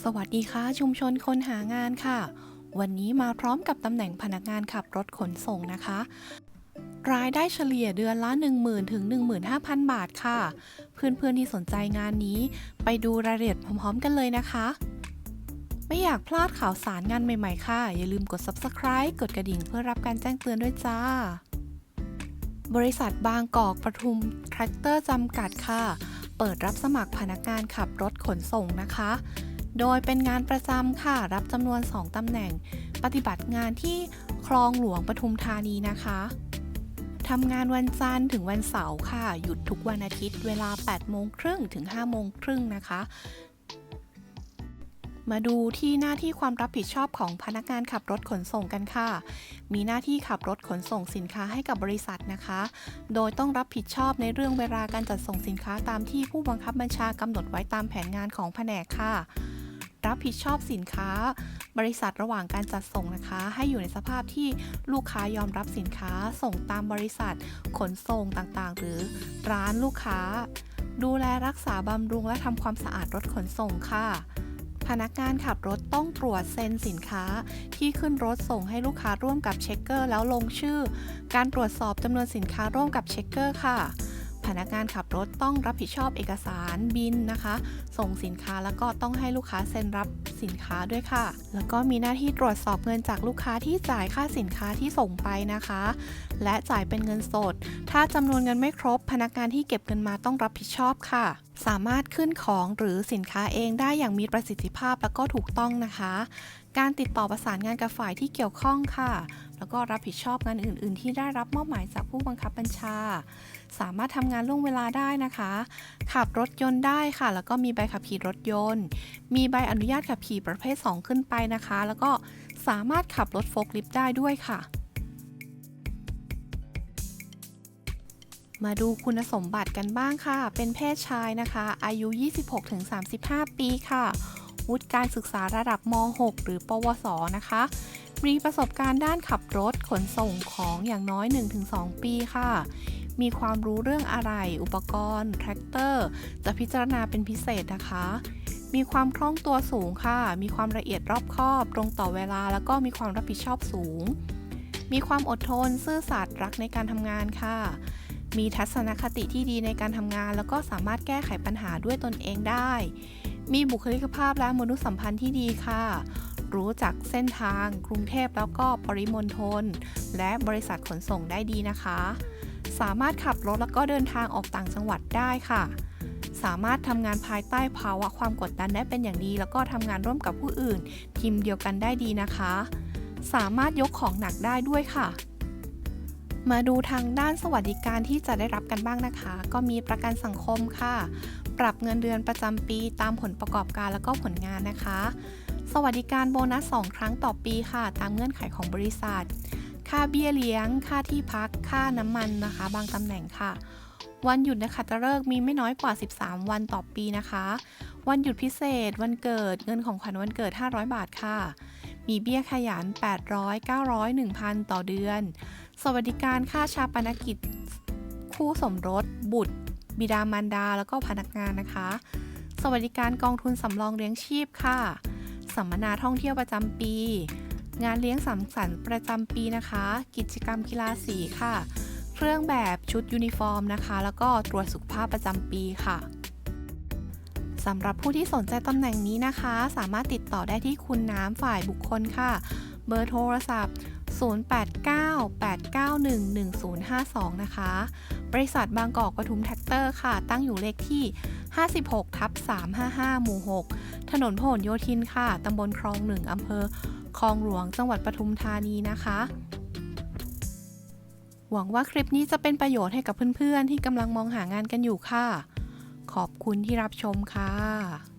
สวัสดีค่ะ ชุมชนคนหางานค่ะ วันนี้มาพร้อมกับตำแหน่งพนักงานขับรถขนส่งนะคะ รายได้เฉลี่ยเดือนละ 10,000 ถึง 15,000 บาทค่ะ เพื่อนๆที่สนใจงานนี้ ไปดูรายละเอียดพร้อมๆ กันเลยนะคะ ไม่อยากพลาดข่าวสารงานใหม่ๆ ค่ะ อย่าลืมกด subscribe กดกระดิ่งเพื่อรับการแจ้งเตือนด้วยจ้า บริษัทบางกอกปทุมแทรคเตอร์จำกัดค่ะ เปิดรับสมัครพนักงานขับรถขนส่งนะคะ โดยเป็นงานประจำค่ะ รับจำนวน 2ตำแหน่ง ปฏิบัติงานที่คลองหลวงปทุมธานีนะคะทำงานวันจันทร์ถึงวันเสาร์ค่ะ หยุดทุกวันอาทิตย์เวลา 8 โมงครึ่งถึง 5 โมงครึ่งนะคะ มาดูที่หน้าที่ความรับผิดชอบของพนักงานขับรถขนส่งกันค่ะ มีหน้าที่ขับรถขนส่งสินค้าให้กับบริษัทนะคะ โดยต้องรับผิดชอบในเรื่องเวลาการจัดส่งสินค้าตามที่ผู้บังคับบัญชากำหนดไว้ตามแผนงานของแผนกค่ะ รับผิดชอบสินค้า บริษัทระหว่างการจัดส่งนะคะ ให้อยู่ในสภาพที่ลูกค้ายอมรับสินค้า ส่งตามบริษัท ขนส่งต่างๆ หรือร้านลูกค้า ดูแลรักษาบำรุงและทำความสะอาดรถขนส่งค่ะพนักงานขับรถต้องตรวจเซ็นสินค้า ที่ขึ้นรถส่งให้ลูกค้าร่วมกับเช็คเกอร์แล้วลงชื่อ การตรวจสอบจำนวนสินค้าร่วมกับเช็คเกอร์ค่ะ พนักงานขับรถต้องรับผิดชอบเอกสารบินนะคะ ส่งสินค้าแล้วก็ต้องให้ลูกค้าเซ็นรับสินค้าด้วยค่ะ แล้วก็มีหน้าที่ตรวจสอบเงินจากลูกค้าที่จ่ายค่าสินค้าที่ส่งไปนะคะ และจ่ายเป็นเงินสด ถ้าจำนวนเงินไม่ครบ พนักงานที่เก็บเงินมาต้องรับผิดชอบค่ะ สามารถขึ้นของหรือสินค้าเองได้อย่างมีประสิทธิภาพแล้วก็ถูกต้องนะคะ การติดต่อประสานงานกับฝ่ายที่เกี่ยวข้องค่ะ แล้วก็รับผิดชอบงานอื่น ๆ ที่ได้รับมอบหมายจากผู้บังคับบัญชา สามารถทำงานล่วงเวลาได้นะคะ ขับรถยนต์ได้ค่ะ แล้วก็มีใบขับขี่รถยนต์ มีใบอนุญาตขับขี่ประเภท 2 ขึ้นไปนะคะ แล้วก็สามารถขับรถโฟล์คลิฟต์ได้ด้วยค่ะมาดูคุณสมบัติกันบ้างค่ะ เป็นเพศชายนะคะ อายุ 26-35 ปีค่ะ วุฒิการศึกษาระดับม .6 หรือ ปวส นะคะ มีประสบการณ์ด้านขับรถขนส่งของอย่างน้อย 1-2 ปีค่ะ มีความรู้เรื่องอะไร อุปกรณ์ แทรกเตอร์ จะพิจารณาเป็นพิเศษนะคะ มีความคล่องตัวสูงค่ะ มีความละเอียดรอบคอบ ตรงต่อเวลา แล้วก็มีความรับผิดชอบสูง มีความอดทน ซื่อสัตย์ รักในการทำงานค่ะ มีทัศนคติที่ดีในการทำงาน แล้วก็สามารถแก้ไขปัญหาด้วยตนเองได้ มีบุคลิกภาพและมนุษยสัมพันธ์ที่ดีค่ะ รู้จักเส้นทาง กรุงเทพแล้วก็ปริมณฑลและบริษัทขนส่งได้ดีนะคะ สามารถขับรถแล้วก็เดินทางออกต่างจังหวัดได้ค่ะ สามารถทำงานภายใต้ภาวะความกดดันได้เป็นอย่างดี แล้วก็ทำงานร่วมกับผู้อื่น ทีมเดียวกันได้ดีนะคะ สามารถยกของหนักได้ด้วยค่ะมาดูทางด้านสวัสดิการที่จะได้รับกันบ้างนะคะ ก็มีประกันสังคมค่ะ ปรับเงินเดือนประจำปีตามผลประกอบการแล้วก็ผลงานนะคะ สวัสดิการโบนัส 2 ครั้งต่อปีค่ะ ตามเงื่อนไขของบริษัท ค่าเบี้ยเลี้ยง ค่าที่พัก ค่าน้ำมันนะคะ บางตำแหน่งค่ะ วันหยุดนะคะตะเลิกมีไม่น้อยกว่า 13 วันต่อปีนะคะ วันหยุดพิเศษ วันเกิด เงินของขวัญวันเกิด 500 บาทค่ะ มีเบี้ยขยัน 800 900 1,000 ต่อเดือน สวัสดิการค่าชาปนกิจ คู่สมรส บุตร บิดามารดา แล้วก็พนักงานนะคะ สวัสดิการกองทุนสำรองเลี้ยงชีพค่ะ สัมมนาท่องเที่ยวประจำปี งานเลี้ยงสังสรรค์ประจำปีนะคะ กิจกรรมกีฬาสีค่ะ เครื่องแบบชุดยูนิฟอร์มนะคะ แล้วก็ตรวจสุขภาพประจำปีค่ะสำหรับผู้ที่สนใจตำแหน่งนี้นะคะ สามารถติดต่อได้ที่คุณน้ำฝ่ายบุคคลค่ะ เบอร์โทรศัพท์ 0898911052 นะคะ บริษัทบางกอกปทุมแท็กเตอร์ค่ะ ตั้งอยู่เลขที่ 56ทับ355 หมู่ 6 ถนนพหลโยธินค่ะ ตำบลคลองหนึ่งอำเภอคลองหลวง จังหวัดปทุมธานีนะคะ หวังว่าคลิปนี้จะเป็นประโยชน์ให้กับเพื่อนๆ ที่กำลังมองหางานกันอยู่ค่ะ ขอบคุณที่รับชมค่ะ